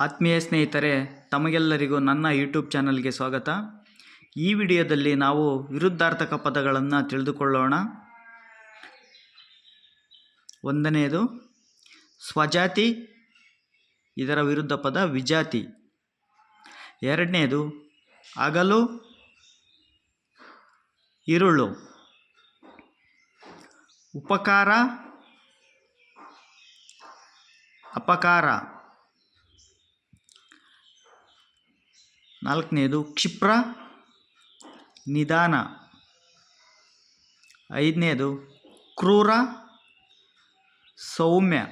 ಆತ್ಮೀಯ ಸ್ನೇಹಿತರೆ, ತಮಗೆಲ್ಲರಿಗೂ ನನ್ನ ಯೂಟ್ಯೂಬ್ ಚಾನಲ್ಗೆ ಸ್ವಾಗತ. ಈ ವಿಡಿಯೋದಲ್ಲಿ ನಾವು ವಿರುದ್ಧಾರ್ಥಕ ಪದಗಳನ್ನು ತಿಳಿದುಕೊಳ್ಳೋಣ. ಒಂದನೆಯದು, ಸ್ವಜಾತಿ, ಇದರ ವಿರುದ್ಧ ಪದ ವಿಜಾತಿ. ಎರಡನೆಯದು, ಅಗಲು, ಇರುಳು. ಉಪಕಾರ, ಅಪಕಾರ. ನಾಲ್ಕನೇದು ಕ್ಷಿಪ್ರ ನಿಧಾನ. ಐದನೇದು ಕ್ರೂರ ಸೌಮ್ಯ.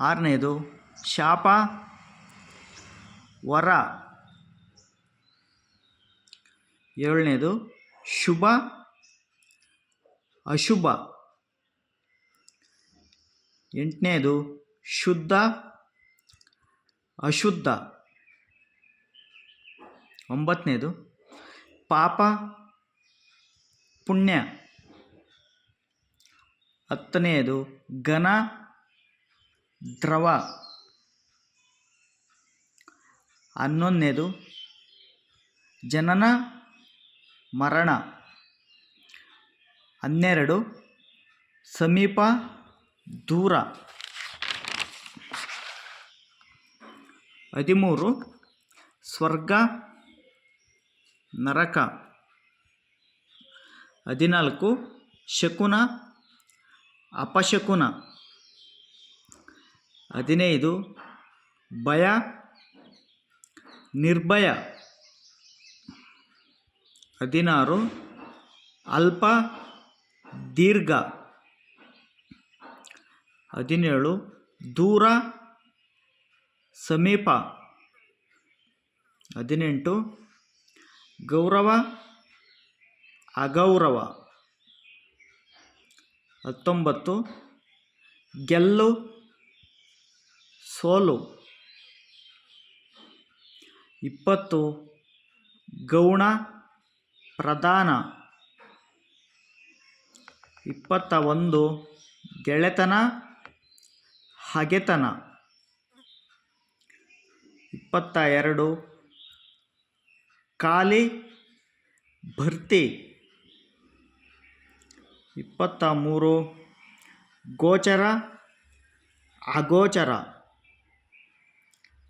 ಆರನೇದು ಶಾಪ ವರ. ಏಳನೇದು ಶುಭ ಅಶುಭ. ಎಂಟನೇದು ಶುದ್ಧ ಅಶುದ್ಧ. ಒಂಬತ್ತನೇದು ಪಾಪ ಪುಣ್ಯ. ಹತ್ತನೆಯದು ಘನ ದ್ರವ. ಹನ್ನೊಂದನೇದು ಜನನ ಮರಣ. ಹನ್ನೆರಡು ಸಮೀಪ ದೂರ. ಹದಿಮೂರು ಸ್ವರ್ಗ ನರಕ. ಹದಿನಾಲ್ಕು ಶಕುನ ಅಪಶಕುನ. ಹದಿನೈದು ಭಯ ನಿರ್ಭಯ. ಹದಿನಾರು ಅಲ್ಪ ದೀರ್ಘ. ಹದಿನೇಳು ದೂರ ಸಮೀಪ. ಹದಿನೆಂಟು ಗೌರವ ಅಗೌರವ. ಹತ್ತೊಂಬತ್ತು ಗೆಲ್ಲು ಸೋಲು. ಇಪ್ಪತ್ತು ಗೌಣ ಪ್ರಧಾನ. ಇಪ್ಪತ್ತ ಒಂದು ಗೆಳೆತನ ಹಗೆತನ. ಇಪ್ಪತ್ತ ಎರಡು ಖಾಲಿ ಭರ್ತಿ. ಇಪ್ಪತ್ತ ಮೂರು, ಗೋಚರ, ಅಗೋಚರ.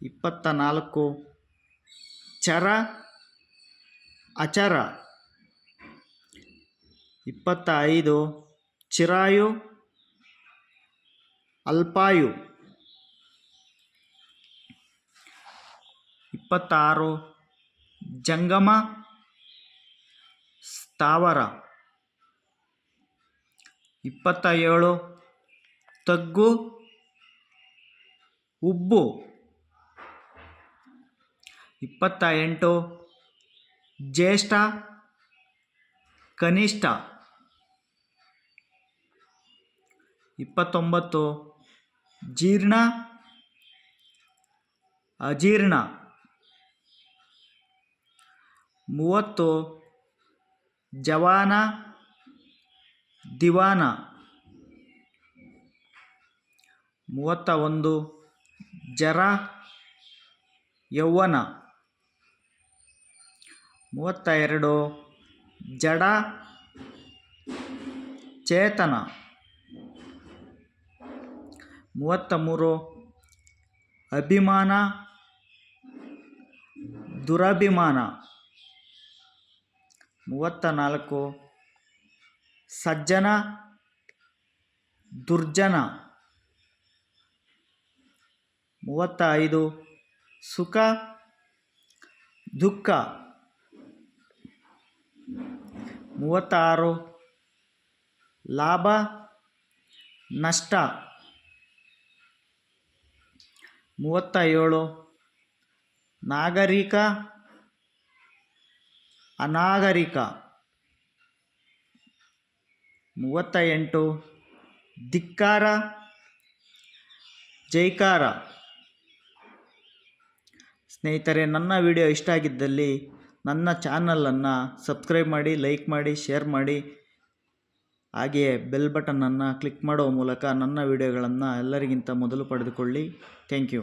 ಇಪ್ಪತ್ತ ನಾಲ್ಕು, ಚರ, ಅಚರ. ಇಪ್ಪತ್ತ ಐದು, ಚಿರಾಯು, ಅಲ್ಪಾಯು. ಇಪ್ಪತ್ತಾರು ಜಂಗಮ ಸ್ಥಾವರ. ಇಪ್ಪತ್ತ ಏಳು ತಗ್ಗು ಉಬ್ಬು. ಇಪ್ಪತ್ತ ಎಂಟು ಜ್ಯೇಷ್ಠ ಕನಿಷ್ಠ. ಇಪ್ಪತ್ತೊಂಬತ್ತು ಜೀರ್ಣ ಅಜೀರ್ಣ. ಮೂವತ್ತು, ಜವಾನ, ದಿವಾನ. ಮೂವತ್ತ ಒಂದು ಜರ, ಯೌವನ. ಮೂವತ್ತ ಎರಡು ಜಡ, ಚೇತನ. ಮೂವತ್ತ ಮೂರು ಅಭಿಮಾನ, ದುರಭಿಮಾನ. ಮೂವತ್ತ ನಾಲ್ಕು ಸಜ್ಜನ ದುರ್ಜನ. ಮೂವತ್ತ ಐದು ಸುಖ ದುಃಖ. ಮೂವತ್ತಾರು. ಲಾಭ ನಷ್ಟ. ಮೂವತ್ತ ಏಳು ನಾಗರಿಕ ಅನಾಗರಿಕ. ಮೂವತ್ತ ಎಂಟು ಧಿಕ್ಕಾರ. ಜೈಕಾರ. ಸ್ನೇಹಿತರೆ, ನನ್ನ ವಿಡಿಯೋ ಇಷ್ಟ ಆಗಿದ್ದಲ್ಲಿ ನನ್ನ ಚಾನಲನ್ನು ಸಬ್ಸ್ಕ್ರೈಬ್ ಮಾಡಿ, ಲೈಕ್ ಮಾಡಿ, ಶೇರ್ ಮಾಡಿ. ಹಾಗೆಯೇ ಬೆಲ್ ಬಟನನ್ನು ಕ್ಲಿಕ್ ಮಾಡುವ ಮೂಲಕ ನನ್ನ ವಿಡಿಯೋಗಳನ್ನು ಎಲ್ಲರಿಗಿಂತ ಮೊದಲು ಪಡೆದುಕೊಳ್ಳಿ. Thank you.